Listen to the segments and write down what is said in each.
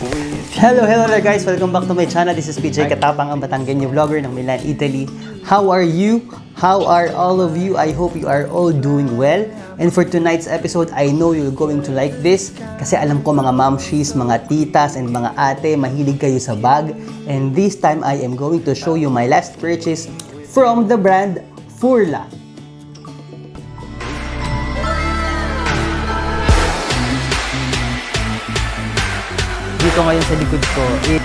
Hello, hello there guys! Welcome back to my channel. This is PJ Katapang, ang Batanggenyo vlogger ng Milan, Italy. How are you? How are all of you? I hope you are all doing well. And for tonight's episode, I know you're going to like this kasi alam ko mga mamshis, mga titas, and mga ate, mahilig kayo sa bag. And this time, I am going to show you my last purchase from the brand Furla. Dito ngayon sa likod ko, it...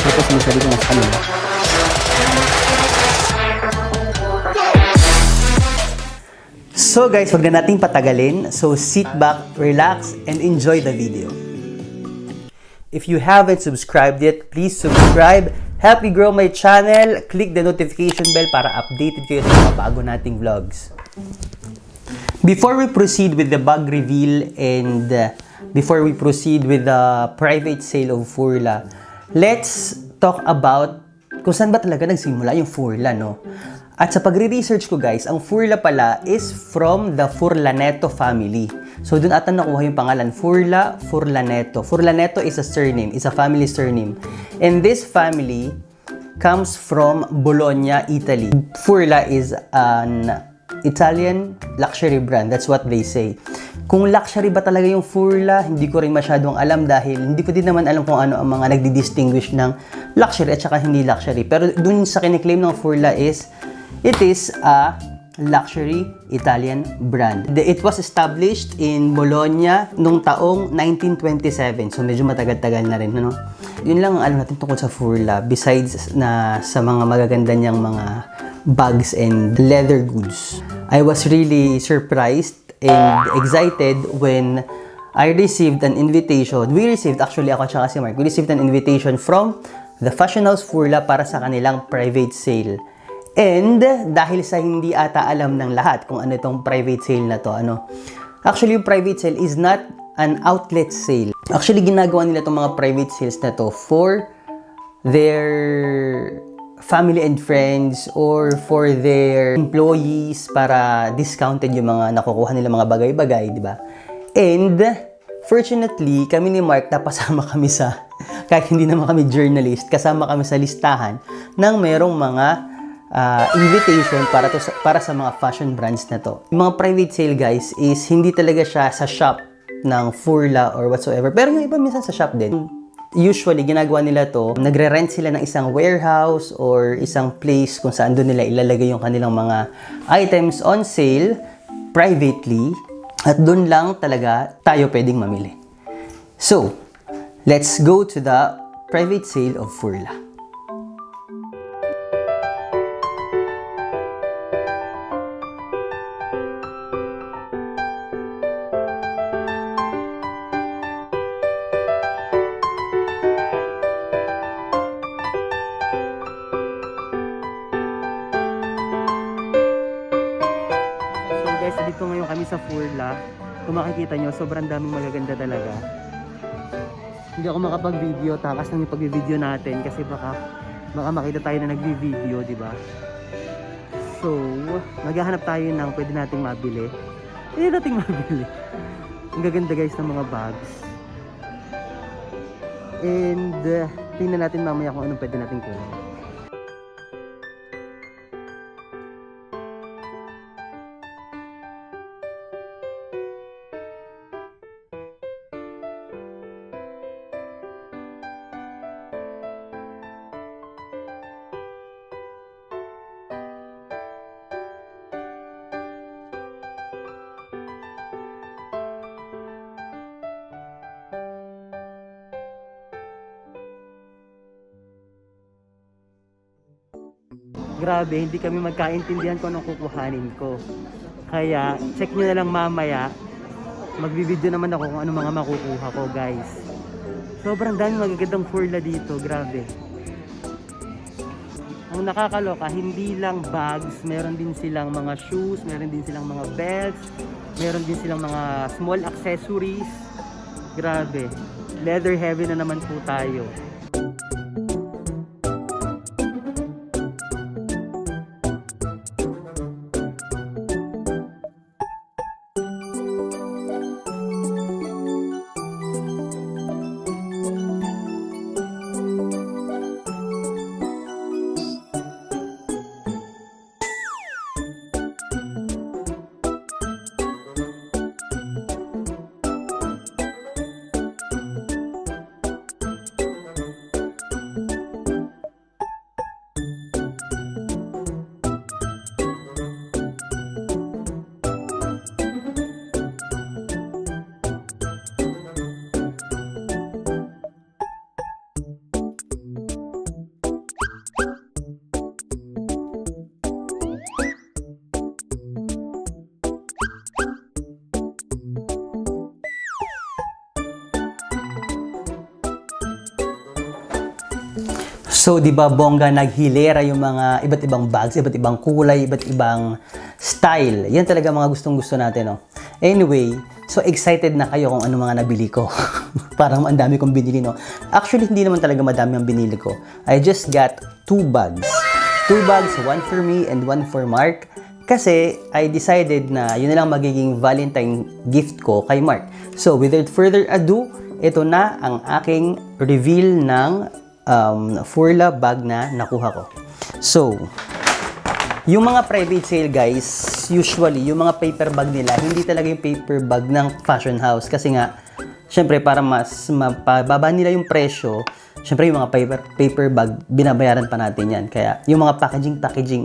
Tapos may sabi ko sa kanila. So guys, wag na nating patagalin. So sit back, relax, and enjoy the video. If you haven't subscribed yet, please subscribe. Help me grow my channel. Click the notification bell para updated kayo sa mga bago nating vlogs. Before we proceed with the bag reveal and uh, before we proceed with the private sale of Furla, let's talk about kung saan ba talaga nagsimula yung Furla, no? At sa pagre-research ko guys, ang Furla pala is from the Furlaneto family. So doon ata nakuha yung pangalan, Furla Furlaneto. Furlaneto is a surname, is a family surname. And this family comes from Bologna, Italy. Furla is an Italian luxury brand. That's what they say. Kung luxury ba talaga yung Furla, hindi ko rin masyadong alam dahil hindi ko din naman alam kung ano ang mga nagdi-distinguish ng luxury at saka hindi luxury. Pero dun sa kiniklaim ng Furla is, it is a luxury Italian brand. It was established in Bologna nung taong 1927. So medyo matagal-tagal na rin. Ano? Yun lang ang alam natin tungkol sa Furla. Besides na sa mga magaganda niyang mga bags and leather goods. I was really surprised and excited when I received an invitation. We received, actually ako tsaka si Mark, we received an invitation from the Fashion House Furla para sa kanilang private sale. And dahil sa hindi ata alam ng lahat kung ano itong private sale na to, ano, actually yung private sale is not an outlet sale. Actually ginagawa nila itong mga private sales na to for their family and friends or for their employees para discounted yung mga nakukuha nila mga bagay-bagay, di ba? And fortunately, kami ni Mark napasama kami sa kahit hindi naman kami journalist, kasama kami sa listahan ng merong mga ah, invitation para to para sa mga fashion brands na to. Yung mga private sale guys is hindi talaga siya sa shop ng Furla or whatsoever. Pero yung iba minsan sa shop din usually ginagawa nila to, nagre-rent sila ng isang warehouse or isang place kung saan doon nila ilalagay yung kanilang mga items on sale privately at doon lang talaga tayo pwedeng mamili. So, let's go to the private sale of Furla. Kung makikita nyo, sobrang daming magaganda talaga. Hindi ako makapag-video, takas lang yung pag-video natin kasi baka baka makita tayo na nagvi-video, di ba? So, maghahanap tayo ng pwede nating mabili. Pwede nating mabili. Ang gaganda guys ng mga bags. And, uh, tingnan natin mamaya kung anong pwede nating kunin. Grabe, hindi kami magkaintindihan kung anong kukuhanin ko. Kaya, check nyo na lang mamaya. Magbibideo naman ako kung ano mga makukuha ko, guys. Sobrang dami magagandang furla dito, grabe. Ang nakakaloka, hindi lang bags, meron din silang mga shoes, meron din silang mga belts, meron din silang mga small accessories. Grabe. Leather heavy na naman po tayo. So, di ba, bongga, naghilera yung mga iba't ibang bags, iba't ibang kulay, iba't ibang style. Yan talaga mga gustong-gusto natin, no? Anyway, so excited na kayo kung ano mga nabili ko. Parang ang dami kong binili, no? Actually, hindi naman talaga madami ang binili ko. I just got two bags. Two bags, one for me and one for Mark. Kasi I decided na yun na lang magiging Valentine gift ko kay Mark. So, without further ado, ito na ang aking reveal ng um, Furla bag na nakuha ko. So, yung mga private sale guys, usually, yung mga paper bag nila, hindi talaga yung paper bag ng fashion house. Kasi nga, syempre, para mas mapababa nila yung presyo, syempre yung mga paper, paper bag, binabayaran pa natin yan. Kaya, yung mga packaging, packaging,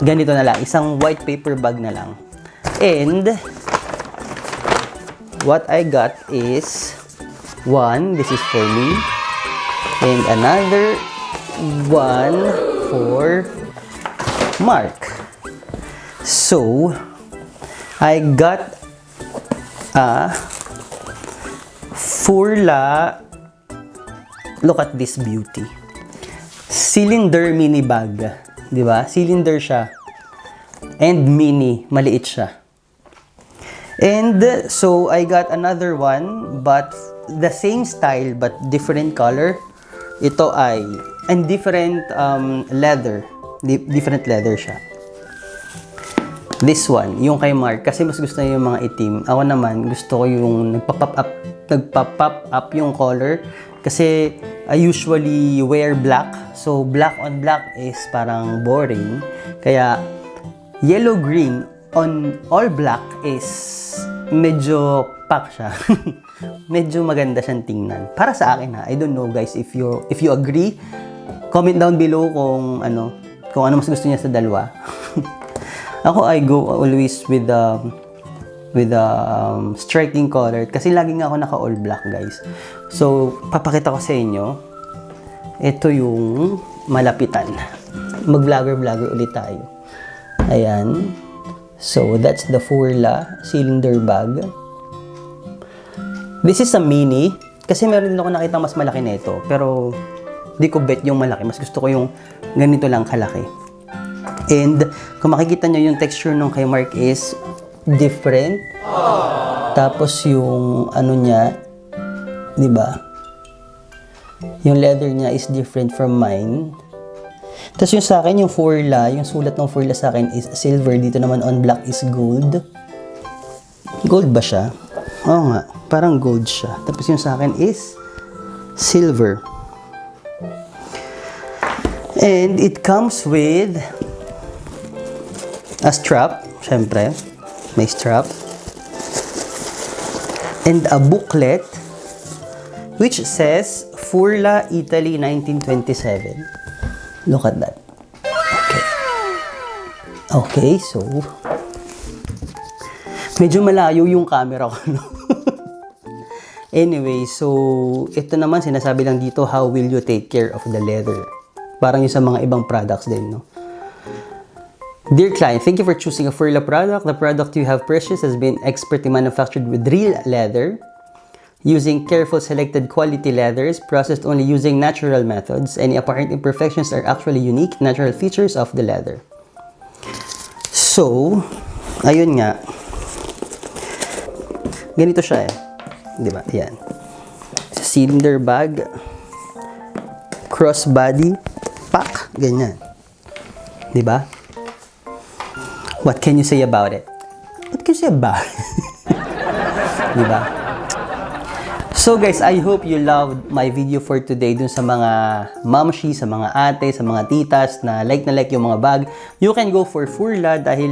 ganito na lang. Isang white paper bag na lang. And, what I got is, one, this is for me, and another one for Mark. So, I got a Furla. Look at this beauty. Cylinder mini bag. Di ba? Cylinder siya. And mini. Maliit siya. And so I got another one but the same style but different color. Ito ay and different um, leather. Di- different leather siya. This one, yung kay Mark, kasi mas gusto niya yung mga itim. Ako naman, gusto ko yung nagpa-pop up, nagpa-pop up yung color. Kasi I usually wear black. So, black on black is parang boring. Kaya, yellow-green on all black is medyo pak siya. medyo maganda siyang tingnan. Para sa akin ha, I don't know guys if you if you agree. Comment down below kung ano, kung ano mas gusto niya sa dalawa. Ako I go always with the with the um, striking color kasi lagi nga ako naka all black guys. So, papakita ko sa inyo. Ito yung malapitan. Mag-vlogger-vlogger ulit tayo. Ayan. So, that's the Furla cylinder bag. This is a mini. Kasi meron din ako nakita mas malaki nito. Pero, di ko bet yung malaki. Mas gusto ko yung ganito lang kalaki. And, kung makikita nyo yung texture nung kay Mark is different. Tapos yung ano niya, di ba? Yung leather niya is different from mine. Tapos yung sa akin, yung Furla, yung sulat ng Furla sa akin is silver. Dito naman on black is gold. Gold ba siya? Oo nga, parang gold siya. Tapos yung sa akin is silver. And it comes with a strap, syempre. May strap. And a booklet which says Furla, Italy, 1927. Look at that. Okay. Okay, so medyo malayo yung camera ko, no? anyway, so ito naman sinasabi lang dito, how will you take care of the leather? Parang yung sa mga ibang products din, no? Dear client, thank you for choosing a Furla product. The product you have purchased has been expertly manufactured with real leather, using careful selected quality leathers processed only using natural methods. Any apparent imperfections are actually unique natural features of the leather. So, ayun nga. Ganito siya eh. Di ba? Yan. Cylinder bag. Crossbody. Pack. Ganyan. Di ba? What can you say about it? What can you say about it? Di ba? So guys, I hope you loved my video for today dun sa mga mamshi, sa mga ate, sa mga titas na like na like yung mga bag. You can go for Furla dahil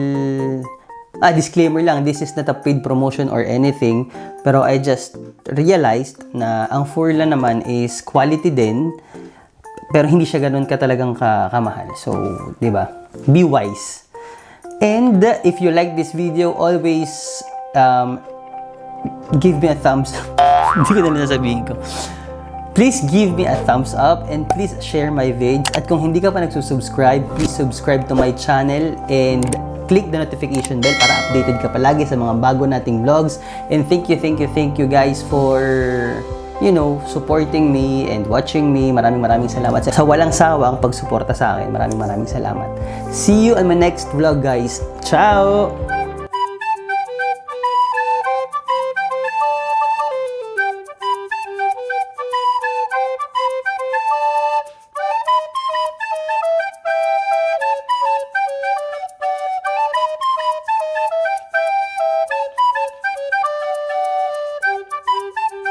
Ah, disclaimer lang, this is not a paid promotion or anything. Pero I just realized na ang Furla naman is quality din. Pero hindi siya ganun ka talagang ka kamahal. So, di ba? Be wise. And if you like this video, always um, give me a thumbs up. Hindi ko na nasasabihin ko. Please give me a thumbs up and please share my vids. At kung hindi ka pa nagsusubscribe, please subscribe to my channel and click the notification bell para updated ka palagi sa mga bago nating vlogs. And thank you, thank you, thank you guys for you know, supporting me and watching me. Maraming maraming salamat. Sa walang sawang pagsuporta sa akin. Maraming maraming salamat. See you on my next vlog, guys. Ciao!